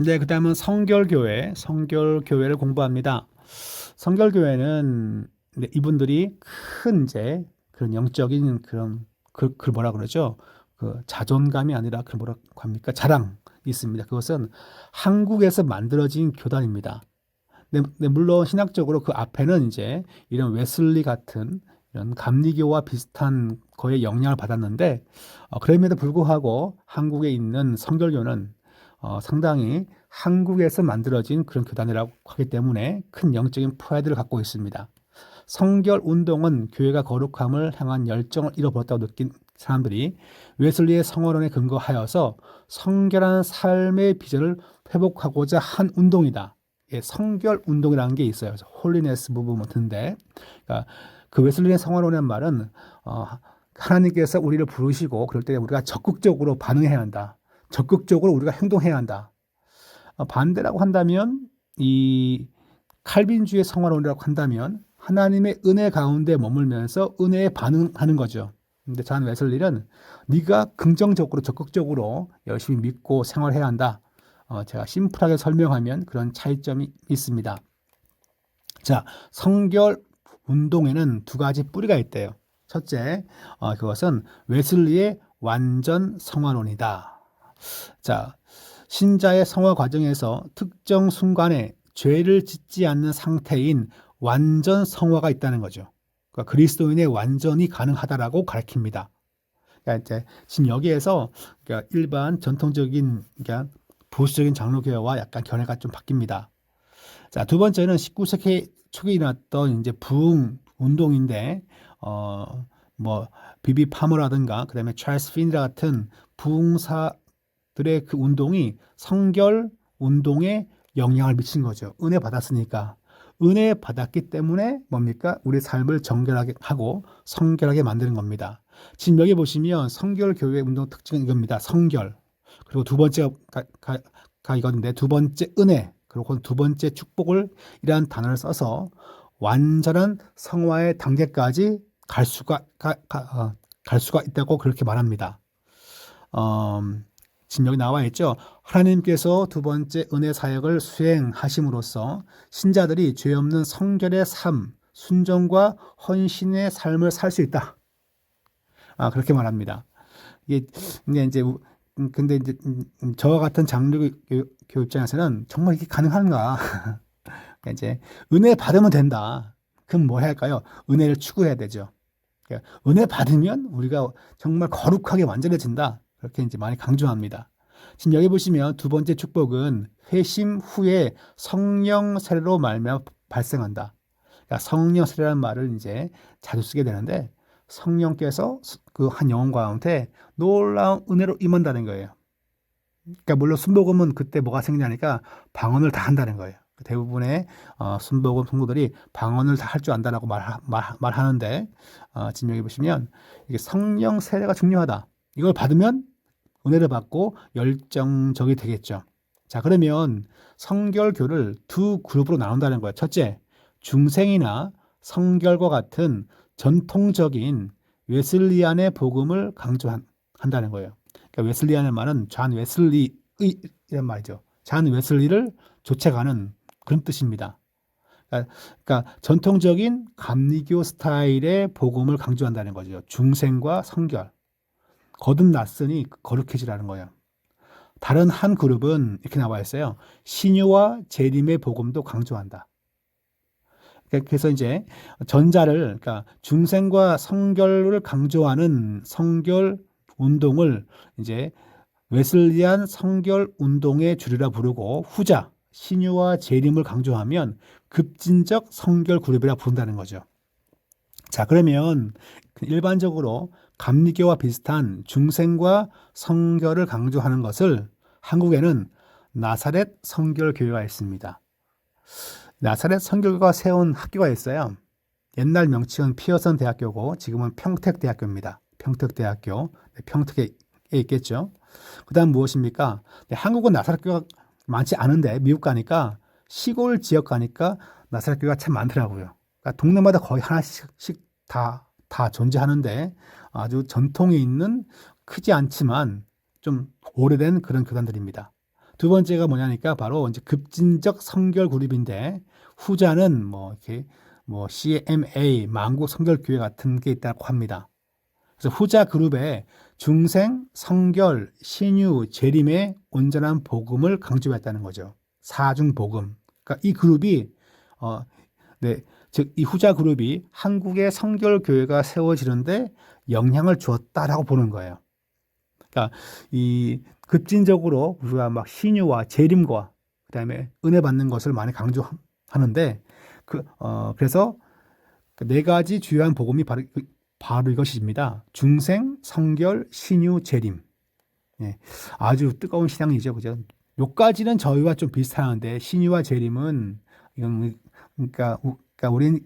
네, 그 다음은 성결교회, 성결교회를 공부합니다. 성결교회는 네, 이분들이 큰 이제 그런 영적인 그런 그, 그 뭐라 그러죠? 그 자존감이 아니라 그 뭐라고 합니까? 자랑 있습니다. 그것은 한국에서 만들어진 교단입니다. 네, 네, 물론 신학적으로 그 앞에는 이제 이런 웨슬리 같은 이런 감리교와 비슷한 거에 영향을 받았는데 어, 그럼에도 불구하고 한국에 있는 성결교는 어, 상당히 한국에서 만들어진 그런 교단이라고 하기 때문에 큰 영적인 프라이드를 갖고 있습니다. 성결 운동은 교회가 거룩함을 향한 열정을 잃어버렸다고 느낀 사람들이 웨슬리의 성언론에 근거하여서 성결한 삶의 비전을 회복하고자 한 운동이다. 예, 성결 운동이라는 게 있어요. 홀리네스 무브먼트인데, 그러니까 그 웨슬리의 성언론의 말은 어, 하나님께서 우리를 부르시고 그럴 때 우리가 적극적으로 반응해야 한다. 적극적으로 우리가 행동해야 한다. 어, 반대라고 한다면 이 칼빈주의 성화론이라고 한다면 하나님의 은혜 가운데 머물면서 은혜에 반응하는 거죠. 근데 잔 웨슬리는 네가 긍정적으로 적극적으로 열심히 믿고 생활해야 한다. 어, 제가 심플하게 설명하면 그런 차이점이 있습니다. 자, 성결 운동에는 두 가지 뿌리가 있대요. 첫째, 어, 그것은 웨슬리의 완전 성화론이다. 자, 신자의 성화 과정에서 특정 순간에 죄를 짓지 않는 상태인 완전 성화가 있다는 거죠. 그러니까 그리스도인의 완전이 가능하다라고 가르칩니다. 그러니까 이제 지금 여기에서 그러니까 일반 전통적인 그러니까 보수적인 장로교회와 약간 견해가 좀 바뀝니다. 자, 두 번째는 19세기 초기에 일어났던 이제 부흥 운동인데 어 뭐 비비 파머라든가 그다음에 찰스 핀라 같은 부흥사 들의 그 운동이 성결 운동에 영향을 미친 거죠. 은혜 받았으니까. 은혜 받았기 때문에 뭡니까? 우리 삶을 정결하게 하고 성결하게 만드는 겁니다. 지금 여기 보시면 성결 교회 운동 특징은 이겁니다. 성결. 그리고 두 번째가 가, 가, 가 이건데 두 번째 은혜. 그리고 두 번째 축복을 이라는 단어를 써서 완전한 성화의 단계까지 갈 수가 가, 가, 어, 갈 수가 있다고 그렇게 말합니다. 어, 여기 나와 있죠. 하나님께서 두 번째 은혜 사역을 수행하심으로써 신자들이 죄 없는 성결의 삶, 순종과 헌신의 삶을 살 수 있다. 아, 그렇게 말합니다. 이게 이제 음, 근데 이제 음, 음, 저와 같은 장로 교육 입장에서는 정말 이게 가능한가? 그러니까 이제 은혜 받으면 된다. 그럼 뭐 해야 할까요? 은혜를 추구해야 되죠. 그러니까 은혜 받으면 우리가 정말 거룩하게 완전해진다. 그렇게 이제 많이 강조합니다. 지금 여기 보시면 두 번째 축복은 회심 후에 성령 세례로 말며 발생한다. 그러니까 성령 세례라는 말을 이제 자주 쓰게 되는데 성령께서 그 한 영혼 가운데 놀라운 은혜로 임한다는 거예요. 그러니까 물론 순복음은 그때 뭐가 생기냐니까 방언을 다 한다는 거예요. 대부분의 어, 순복음 성도들이 방언을 다 할 줄 안다라고 말, 말, 말하는데 어, 지금 여기 보시면 이게 성령 세례가 중요하다. 이걸 받으면 은혜를 받고 열정적이 되겠죠. 자, 그러면 성결교를 두 그룹으로 나눈다는 거예요. 첫째, 중생이나 성결과 같은 전통적인 웨슬리안의 복음을 강조한다는 거예요. 그러니까 웨슬리안의 말은 잔 웨슬리의 이런 말이죠. 잔 웨슬리를 좇아가는 그런 뜻입니다. 그러니까, 그러니까 전통적인 감리교 스타일의 복음을 강조한다는 거죠. 중생과 성결. 거듭났으니 거룩해지라는 거예요. 다른 한 그룹은 이렇게 나와 있어요. 신유와 재림의 복음도 강조한다. 그러니까 그래서 이제 전자를 그러니까 중생과 성결을 강조하는 성결 운동을 이제 웨슬리안 성결 운동의 주류라 부르고 후자 신유와 재림을 강조하면 급진적 성결 그룹이라 부른다는 거죠. 자, 그러면 일반적으로 감리교와 비슷한 중생과 성결을 강조하는 것을 한국에는 나사렛 성결교회가 있습니다. 나사렛 성결교가 세운 학교가 있어요. 옛날 명칭은 피어선 대학교고 지금은 평택대학교입니다. 평택대학교. 네, 평택에 있겠죠. 그 다음 무엇입니까? 네, 한국은 나사렛교가 많지 않은데 미국 가니까 시골 지역 가니까 나사렛교가 참 많더라고요. 그러니까 동네마다 거의 하나씩 다, 다 존재하는데 아주 전통이 있는 크지 않지만 좀 오래된 그런 교단들입니다. 두 번째가 뭐냐니까 바로 이제 급진적 성결 그룹인데 후자는 뭐 이렇게 뭐 CMA 만국 성결 교회 같은 게 있다고 합니다. 그래서 후자 그룹에 중생, 성결, 신유, 재림의 온전한 복음을 강조했다는 거죠. 사중 복음. 그러니까 이 그룹이 어, 네, 즉 이 후자 그룹이 한국의 성결 교회가 세워지는데 영향을 주었다라고 보는 거예요. 그러니까 이 급진적으로 우리가 막 신유와 재림과 그다음에 은혜 받는 것을 많이 강조하는데 그 어, 그래서 그 네 가지 주요한 복음이 바로 바로 이것입니다. 중생, 성결, 신유, 재림. 예, 아주 뜨거운 신앙이죠, 그죠? 요까지는 저희와 좀 비슷한데 신유와 재림은 이건 그러니까, 우- 그러니까 우리는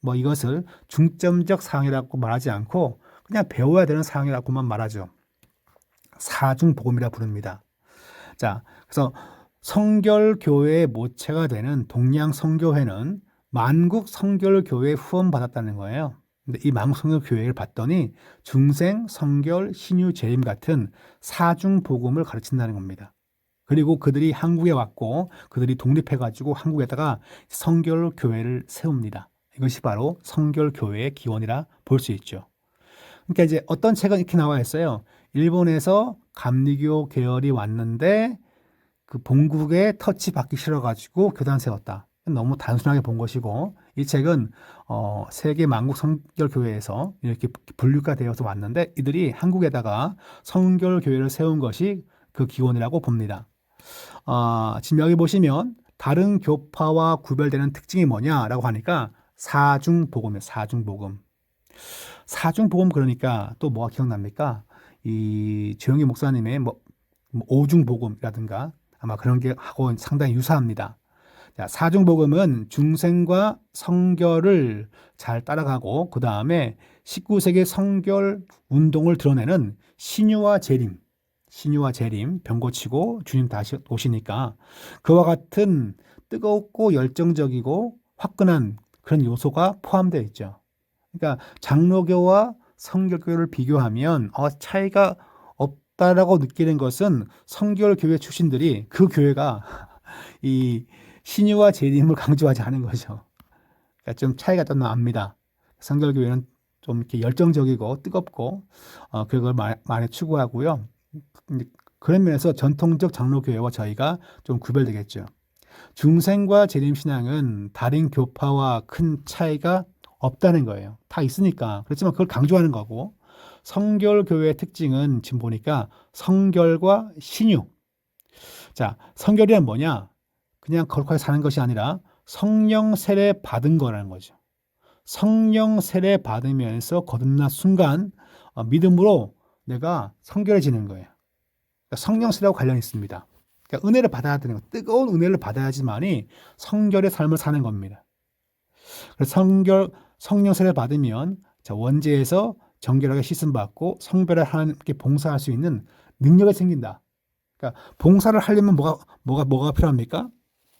뭐 이것을 중점적 사항이라고 말하지 않고 그냥 배워야 되는 사항이라고만 말하죠. 사중 복음이라 부릅니다. 자, 그래서 성결 교회의 모체가 되는 동양 성교회는 만국 성결 교회 후원 받았다는 거예요. 근데 이 만국 성결 교회를 봤더니 중생, 성결, 신유, 재림 같은 사중 복음을 가르친다는 겁니다. 그리고 그들이 한국에 왔고 그들이 독립해가지고 한국에다가 성결 교회를 세웁니다. 이것이 바로 성결 교회의 기원이라 볼 수 있죠. 그러니까 이제 어떤 책은 이렇게 나와 있어요. 일본에서 감리교 계열이 왔는데 그 본국에 터치 받기 싫어가지고 교단 세웠다. 너무 단순하게 본 것이고 이 책은 어, 세계 만국 성결 교회에서 이렇게 분류가 되어서 왔는데 이들이 한국에다가 성결 교회를 세운 것이 그 기원이라고 봅니다. 아, 여기 보시면 다른 교파와 구별되는 특징이 뭐냐라고 하니까 사중복음이에요. 사중복음. 사중복음 그러니까 또 뭐가 기억납니까? 이 조영기 목사님의 뭐, 뭐 오중복음이라든가 아마 그런 게 하고 상당히 유사합니다. 자, 사중복음은 중생과 성결을 잘 따라가고 그 다음에 19세기 성결 운동을 드러내는 신유와 재림, 신유와 재림, 병 고치고 주님 다시 오시니까 그와 같은 뜨겁고 열정적이고 화끈한 그런 요소가 포함되어 있죠. 그러니까 장로교와 성결교를 비교하면 어, 차이가 없다라고 느끼는 것은 성결교회 출신들이 그 교회가 이 신유와 재림을 강조하지 않은 거죠. 그러니까 좀 차이가 좀 납니다. 성결교회는 좀 이렇게 열정적이고 뜨겁고 어, 그걸 마- 많이 추구하고요. 그런 면에서 전통적 장로교회와 저희가 좀 구별되겠죠. 중생과 재림신앙은 다른 교파와 큰 차이가 없다는 거예요. 다 있으니까. 그렇지만 그걸 강조하는 거고, 성결교회의 특징은 지금 보니까 성결과 신유. 자, 성결이란 뭐냐? 그냥 거룩하게 사는 것이 아니라 성령 세례 받은 거라는 거죠. 성령 세례 받으면서 거듭난 순간 어, 믿음으로 내가 성결해지는 거예요. 그러니까 성령 세례하고 관련이 있습니다. 그러니까 은혜를 받아야 되는 거, 뜨거운 은혜를 받아야지만이 성결의 삶을 사는 겁니다. 그래서 성결 성령 세례 받으면 자, 원죄에서 정결하게 씻음 받고 성별을 하나님께 봉사할 수 있는 능력이 생긴다. 그러니까 봉사를 하려면 뭐가 뭐가 뭐가 필요합니까?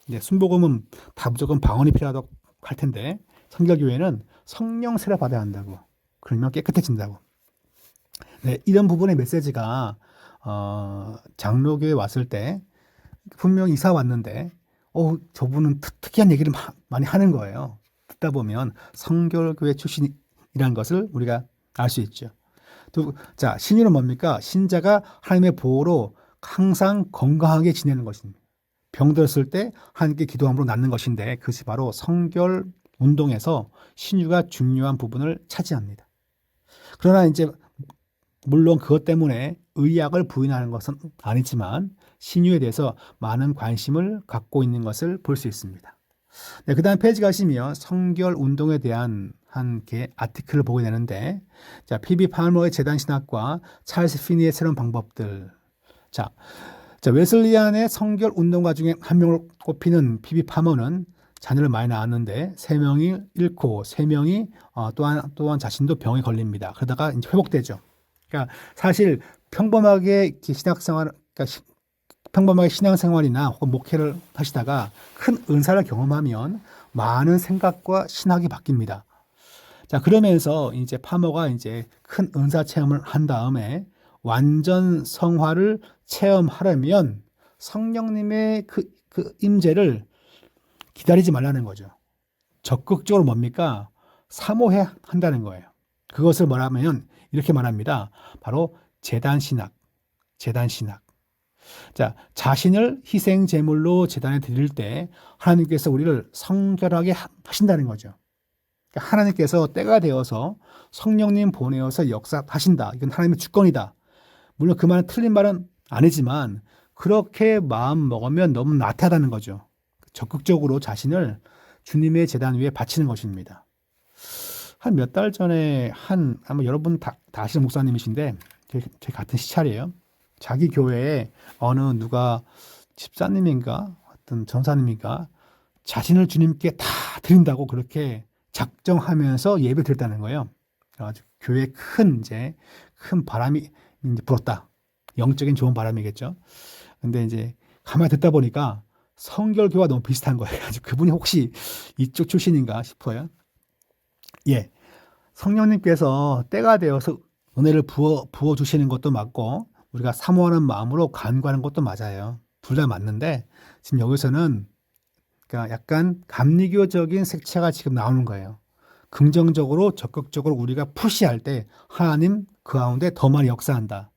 이제 순복음은 다 무조건 방언이 필요하다고 할 텐데 성결교회는 성령 세례 받아야 한다고. 그러면 깨끗해진다고. 네, 이런 부분의 메시지가 어, 장로교에 왔을 때 분명 이사 왔는데 어, 저분은 특, 특이한 얘기를 마- 많이 하는 거예요. 듣다 보면 성결교회 출신이라는 것을 우리가 알 수 있죠. 또, 자, 신유는 뭡니까? 신자가 하나님의 보호로 항상 건강하게 지내는 것입니다. 병들었을 때 하나님께 기도함으로 낫는 것인데 그것이 바로 성결 운동에서 신유가 중요한 부분을 차지합니다. 그러나 이제 물론 그것 때문에 의학을 부인하는 것은 아니지만 신유에 대해서 많은 관심을 갖고 있는 것을 볼 수 있습니다. 네, 그 다음 페이지 가시면 성결 운동에 대한 한 개 아티클을 보게 되는데, 자, 피비 팔머의 재단 신학과 찰스 피니의 새로운 방법들. 자, 자, 웨슬리안의 성결 운동가 중에 한 명을 꼽히는 피비 파머는 자녀를 많이 낳았는데 세 명이 잃고 세 명이 어, 또한 또한 자신도 병에 걸립니다. 그러다가 이제 회복되죠. 그러니까 사실 평범하게 신학생활, 그러니까 시- 평범하게 신앙생활이나 혹은 목회를 하시다가 큰 은사를 경험하면 많은 생각과 신학이 바뀝니다. 자, 그러면서 이제 파머가 이제 큰 은사 체험을 한 다음에 완전 성화를 체험하려면 성령님의 그, 그 임재를 기다리지 말라는 거죠. 적극적으로 뭡니까? 사모해 한다는 거예요. 그것을 뭐라면 이렇게 말합니다. 바로 재단 신학. 재단 신학. 자, 자신을 희생 제물로 재단에 드릴 때 하나님께서 우리를 성결하게 하신다는 거죠. 그러니까 하나님께서 때가 되어서 성령님 보내어서 역사하신다. 이건 하나님의 주권이다. 물론 그 말은 틀린 말은 아니지만 그렇게 마음 먹으면 너무 나태하다는 거죠. 적극적으로 자신을 주님의 재단 위에 바치는 것입니다. 한 몇 달 전에 한 아마 여러분 다, 다 아시는 목사님이신데 제, 제 같은 시찰이에요. 자기 교회에 어느 누가 집사님인가 어떤 전사님인가 자신을 주님께 다 드린다고 그렇게 작정하면서 예배 드렸다는 거예요. 그래가지고 교회에 큰 이제 큰 바람이 이제 불었다. 영적인 좋은 바람이겠죠. 근데 이제 가만히 듣다 보니까 성결교와 너무 비슷한 거예요. 그래가지고 그분이 혹시 이쪽 출신인가 싶어요. 예. 성령님께서 때가 되어서 은혜를 부어, 부어 주시는 것도 맞고, 우리가 사모하는 마음으로 간구하는 것도 맞아요. 둘 다 맞는데, 지금 여기서는 그러니까 약간 감리교적인 색채가 지금 나오는 거예요. 긍정적으로 적극적으로 우리가 푸시할 때 하나님 그 가운데 더 많이 역사한다.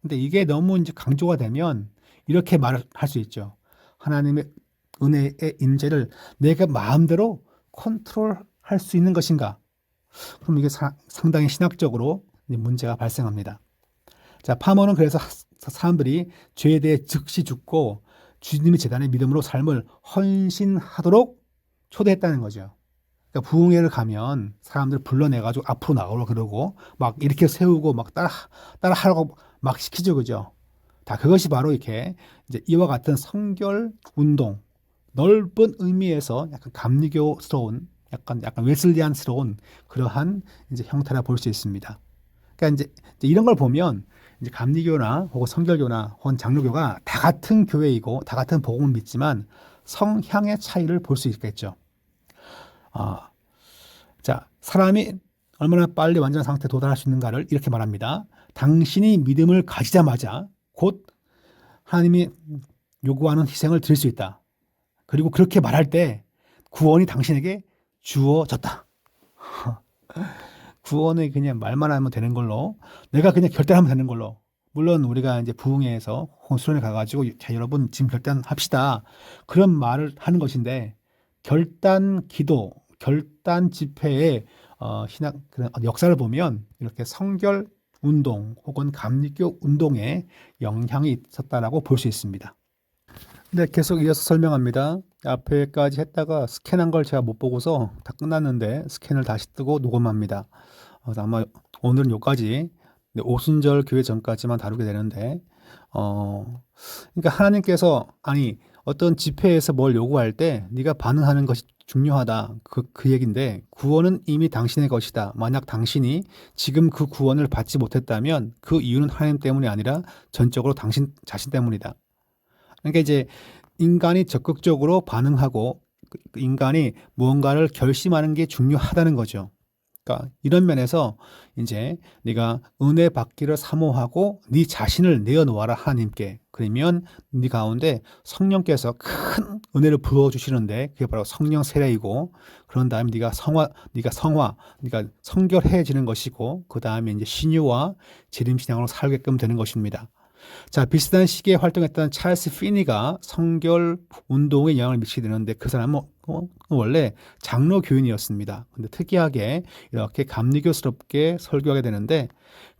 근데 이게 너무 이제 강조가 되면 이렇게 말을 할수 있죠. 하나님의 은혜의 임재를 내가 마음대로 컨트롤할 수 있는 것인가? 그럼 이게 사, 상당히 신학적으로 문제가 발생합니다. 자, 파머는 그래서 사람들이 죄에 대해 즉시 죽고 주님의 재단의 믿음으로 삶을 헌신하도록 초대했다는 거죠. 그러니까 부흥회를 가면 사람들 불러내가지고 앞으로 나가고 그러고 막 이렇게 세우고 막 따라 따라 하라고 막 시키죠, 그죠? 다 그것이 바로 이렇게 이제 이와 같은 성결 운동 넓은 의미에서 약간 감리교스러운 약간 약간 웨슬리안스러운 그러한 이제 형태라 볼 수 있습니다. 그러니까 이제, 이제 이런 걸 보면 이제 감리교나 혹은 성결교나 혹은 장로교가 다 같은 교회이고 다 같은 복음을 믿지만 성향의 차이를 볼 수 있겠죠. 아, 자 사람이 얼마나 빨리 완전한 상태에 도달할 수 있는가를 이렇게 말합니다. 당신이 믿음을 가지자마자 곧 하나님이 요구하는 희생을 드릴 수 있다. 그리고 그렇게 말할 때 구원이 당신에게 주어졌다. 구원을 그냥 말만 하면 되는 걸로 내가 그냥 결단하면 되는 걸로 물론 우리가 이제 부흥회에서 수련회 가가지고 자 여러분 지금 결단합시다 그런 말을 하는 것인데 결단 기도 결단 집회의 어, 신학 그런 역사를 보면 이렇게 성결 운동 혹은 감리교 운동에 영향이 있었다라고 볼 수 있습니다. 네, 계속 이어서 설명합니다. 앞에까지 했다가 스캔한 걸 제가 못 보고서 다 끝났는데 스캔을 다시 뜨고 녹음합니다. 그래서 아마 오늘은 여기까지 네, 오순절 교회 전까지만 다루게 되는데 어 그러니까 하나님께서 아니 어떤 집회에서 뭘 요구할 때 네가 반응하는 것이 중요하다. 그, 그 얘기인데 구원은 이미 당신의 것이다. 만약 당신이 지금 그 구원을 받지 못했다면 그 이유는 하나님 때문이 아니라 전적으로 당신 자신 때문이다. 그러니까 이제 인간이 적극적으로 반응하고 그 인간이 무언가를 결심하는 게 중요하다는 거죠. 그러니까 이런 면에서 이제 네가 은혜 받기를 사모하고 네 자신을 내어놓아라 하나님께 그러면 네 가운데 성령께서 큰 은혜를 부어 주시는데 그게 바로 성령 세례이고 그런 다음에 네가 성화 네가 성화 네가 성결해지는 것이고 그 다음에 이제 신유와 재림 신앙으로 살게끔 되는 것입니다. 자, 비슷한 시기에 활동했던 찰스 피니가 성결 운동에 영향을 미치게 되는데 그 사람은 어, 원래 장로 교인이었습니다. 근데 특이하게 이렇게 감리교스럽게 설교하게 되는데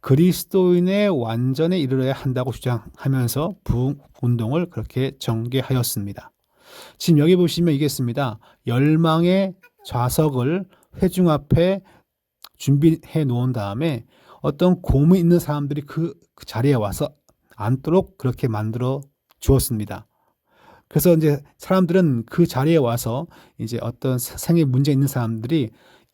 그리스도인의 완전에 이르러야 한다고 주장하면서 부흥 운동을 그렇게 전개하였습니다. 지금 여기 보시면 이게 있습니다. 열망의 좌석을 회중 앞에 준비해 놓은 다음에 어떤 고민 있는 사람들이 그, 그 자리에 와서 앉도록 그렇게 만들어 주었습니다. 그래서 이제 사람들은 그 자리에 와서 이제 어떤 생에 문제 있는 사람들이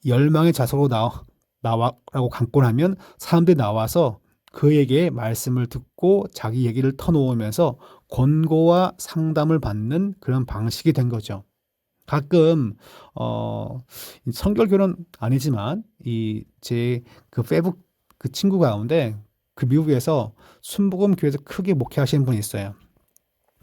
열망의 자석으로 나와, 나와라고 강권하면 사람들이 나와서 그에게 말씀을 듣고 자기 얘기를 터놓으면서 권고와 상담을 받는 그런 방식이 된 거죠. 가끔 어 성결교는 아니지만 이 제 그 페북 그 친구 가운데 그 미국에서 순복음 교회에서 크게 목회하시는 분이 있어요.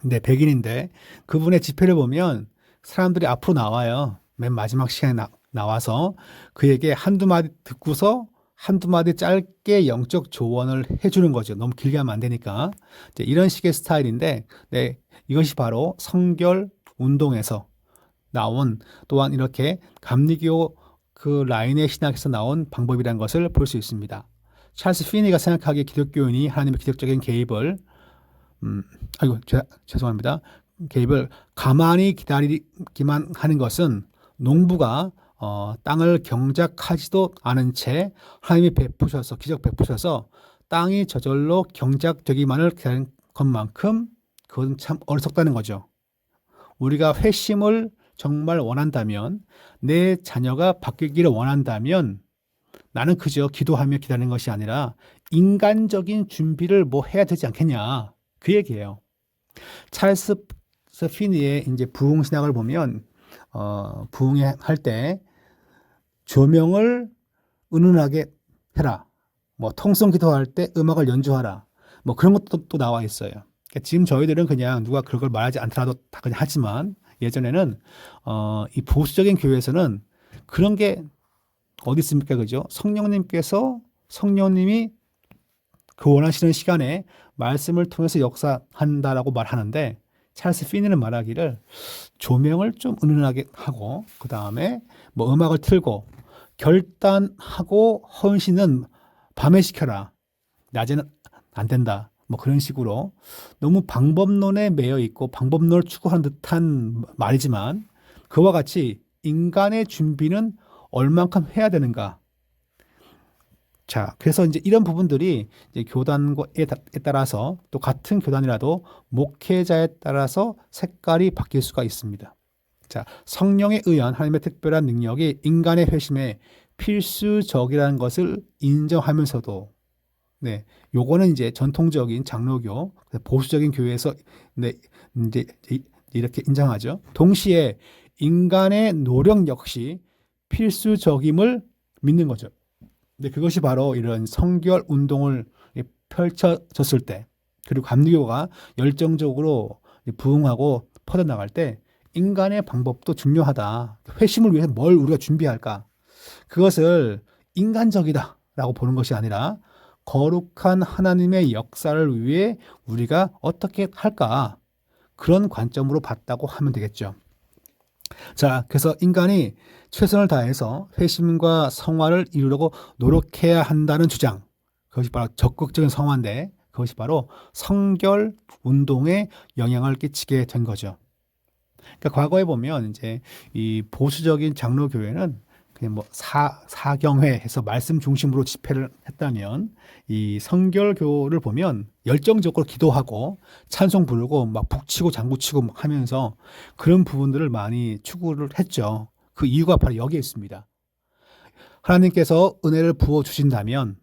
네, 백인인데 그분의 집회를 보면 사람들이 앞으로 나와요. 맨 마지막 시간에 나, 나와서 그에게 한두 마디 듣고서 한두 마디 짧게 영적 조언을 해주는 거죠. 너무 길게 하면 안 되니까. 이제 이런 식의 스타일인데, 네, 이것이 바로 성결 운동에서 나온 또한 이렇게 감리교 그 라인의 신학에서 나온 방법이라는 것을 볼 수 있습니다. 찰스 피니가 생각하기에 기독교인이 하나님의 기적적인 개입을 음, 아이고 죄, 죄송합니다. 개입을 가만히 기다리기만 하는 것은 농부가 어, 땅을 경작하지도 않은 채 하나님이 베푸셔서 기적 베푸셔서 땅이 저절로 경작되기만을 기다린 것만큼 그건 참 어리석다는 거죠. 우리가 회심을 정말 원한다면 내 자녀가 바뀌기를 원한다면 나는 그저 기도하며 기다리는 것이 아니라 인간적인 준비를 뭐 해야 되지 않겠냐 그 얘기예요. 찰스 피니의 이제 부흥 신학을 보면 어, 부흥회 할때 조명을 은은하게 해라. 뭐 통성 기도할 때 음악을 연주하라. 뭐 그런 것도 또 나와 있어요. 그러니까 지금 저희들은 그냥 누가 그걸 말하지 않더라도 다 그냥 하지만 예전에는 어, 이 보수적인 교회에서는 그런 게 어디 있습니까? 그죠? 성령님께서 성령님이 그 원하시는 시간에 말씀을 통해서 역사한다라고 말하는데 찰스 피니는 말하기를 조명을 좀 은은하게 하고 그 다음에 뭐 음악을 틀고 결단하고 헌신은 밤에 시켜라 낮에는 안 된다 뭐 그런 식으로 너무 방법론에 매여 있고 방법론을 추구하는 듯한 말이지만 그와 같이 인간의 준비는 얼만큼 해야 되는가 자, 그래서 이제 이런 부분들이 이제 교단에 따라서 또 같은 교단이라도 목회자에 따라서 색깔이 바뀔 수가 있습니다. 자, 성령에 의한 하나님의 특별한 능력이 인간의 회심에 필수적이라는 것을 인정하면서도 네, 요거는 이제 전통적인 장로교, 보수적인 교회에서 네, 이제 이렇게 인정하죠. 동시에 인간의 노력 역시 필수적임을 믿는 거죠. 근데 그것이 바로 이런 성결 운동을 펼쳐졌을 때 그리고 감리교가 열정적으로 부흥하고 퍼져나갈 때 인간의 방법도 중요하다. 회심을 위해서 뭘 우리가 준비할까? 그것을 인간적이다라고 보는 것이 아니라 거룩한 하나님의 역사를 위해 우리가 어떻게 할까? 그런 관점으로 봤다고 하면 되겠죠. 자, 그래서 인간이 최선을 다해서 회심과 성화를 이루려고 노력해야 한다는 주장. 그것이 바로 적극적인 성화인데 그것이 바로 성결 운동에 영향을 끼치게 된 거죠. 그러니까 과거에 보면 이제 이 보수적인 장로 교회는 그냥 뭐 사, 사경회 해서 말씀 중심으로 집회를 했다면 이 성결교를 보면 열정적으로 기도하고 찬송 부르고 막 북치고 장구치고 하면서 그런 부분들을 많이 추구를 했죠. 그 이유가 바로 여기에 있습니다. 하나님께서 은혜를 부어 주신다면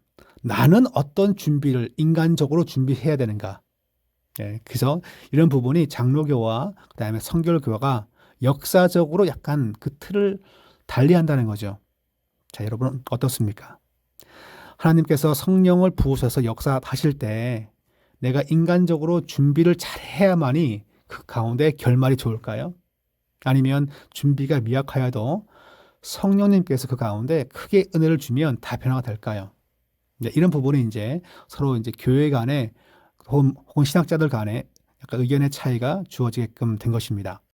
나는 어떤 준비를 인간적으로 준비해야 되는가? 예, 그래서 이런 부분이 장로교와 그다음에 성결교가 역사적으로 약간 그 틀을 달리한다는 거죠. 자, 여러분 어떻습니까? 하나님께서 성령을 부으셔서 역사하실 때 내가 인간적으로 준비를 잘 해야만이 그 가운데 결말이 좋을까요? 아니면 준비가 미약하여도 성령님께서 그 가운데 크게 은혜를 주면 다 변화가 될까요? 이런 부분이 이제 서로 이제 교회 간에 혹은 신학자들 간에 약간 의견의 차이가 주어지게끔 된 것입니다.